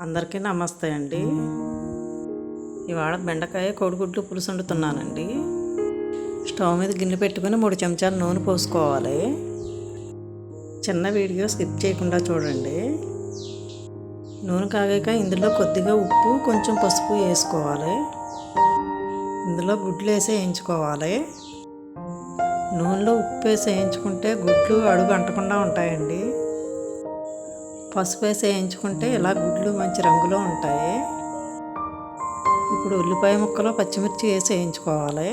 అందరికీ నమస్తే అండి. ఇవాళ బెండకాయ కోడిగుడ్లు పులుసు వండుతున్నానండి స్టవ్ మీద గిన్నె పెట్టుకొని మూడు చెంచాలు నూనె పోసుకోవాలి. చిన్న వీడియో స్కిప్ చేయకుండా చూడండి. నూనె కాగాక ఇందులో కొద్దిగా ఉప్పు కొంచెం పసుపు వేసుకోవాలి. ఇందులో గుడ్లు వేసి వేయించుకోవాలి. నూనెలో ఉప్పు వేసి వేయించుకుంటే గుడ్లు అడుగు అంటకుండా ఉంటాయండి. పసుపు వేసి వేయించుకుంటే ఇలా గుడ్లు మంచి రంగులో ఉంటాయి. ఇప్పుడు ఉల్లిపాయ ముక్కలు పచ్చిమిర్చి వేసి వేయించుకోవాలి.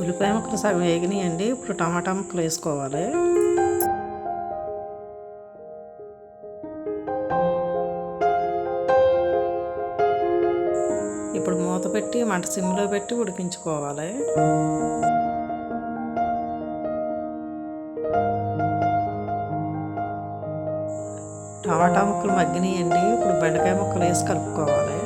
ఉల్లిపాయ ముక్కలు సగం వేగినాయండి. ఇప్పుడు టమాటా ముక్కలు వేసుకోవాలి. ఇప్పుడు మూత పెట్టి మంట సిమ్లో పెట్టి ఉడికించుకోవాలి. టమాటా ముక్కలు మగ్గినాయండి. ఇప్పుడు బెండకాయ ముక్కలు వేసి కలుపుకోవాలి.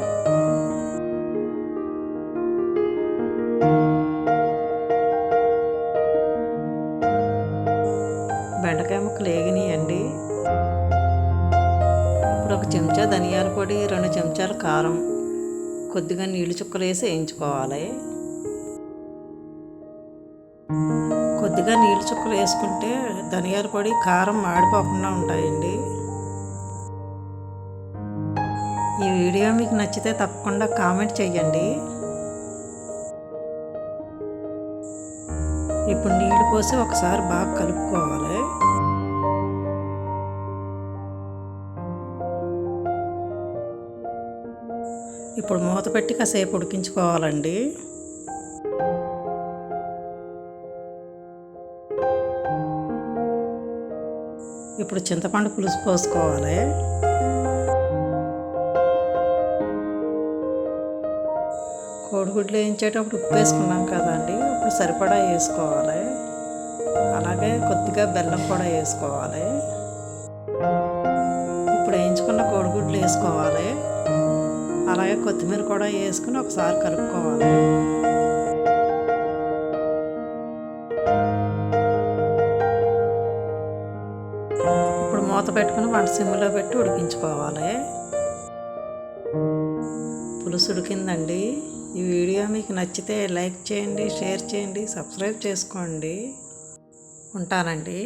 బెండకాయ ముక్కలు వేగినాయండి. ఇప్పుడు ఒక చెంచా ధనియాల పొడి రెండు చెంచాల కారం. కొద్దిగా నీళ్ళు చుక్కలు వేసి వేయించుకోవాలి. కొద్దిగా నీళ్ళు చుక్కలు వేసుకుంటే ధనియాల పొడి కారం మాడిపోకుండా ఉంటాయండి. ఈ వీడియో మీకు నచ్చితే తప్పకుండా కామెంట్ చేయండి ఇప్పుడు నీళ్ళు పోసి ఒకసారి బాగా కలుపుకోవాలి. ఇప్పుడు మూత పెట్టి కాసేపు ఉడికించుకోవాలండి. ఇప్పుడు చింతపండు పులుసు పోసుకోవాలి. కోడిగుడ్లు వేయించేటప్పుడు ఉప్పు వేసుకున్నాం కదండి ఇప్పుడు సరిపడా వేసుకోవాలి. అలాగే కొద్దిగా బెల్లం కూడా వేసుకోవాలి. ఇప్పుడు వేయించుకున్న కోడిగుడ్లు వేసుకోవాలి. అలాగే కొత్తిమీర కూడా వేసుకుని ఒకసారి కలుపుకోవాలి. ఇప్పుడు మూత పెట్టుకుని వంట సిమ్లో పెట్టి ఉడికించుకోవాలి. పులుసు ఉడికిందండి. ఈ వీడియో మీకు నచ్చితే లైక్ చేయండి షేర్ చేయండి సబ్స్క్రైబ్ చేసుకోండి. ఉంటానండి.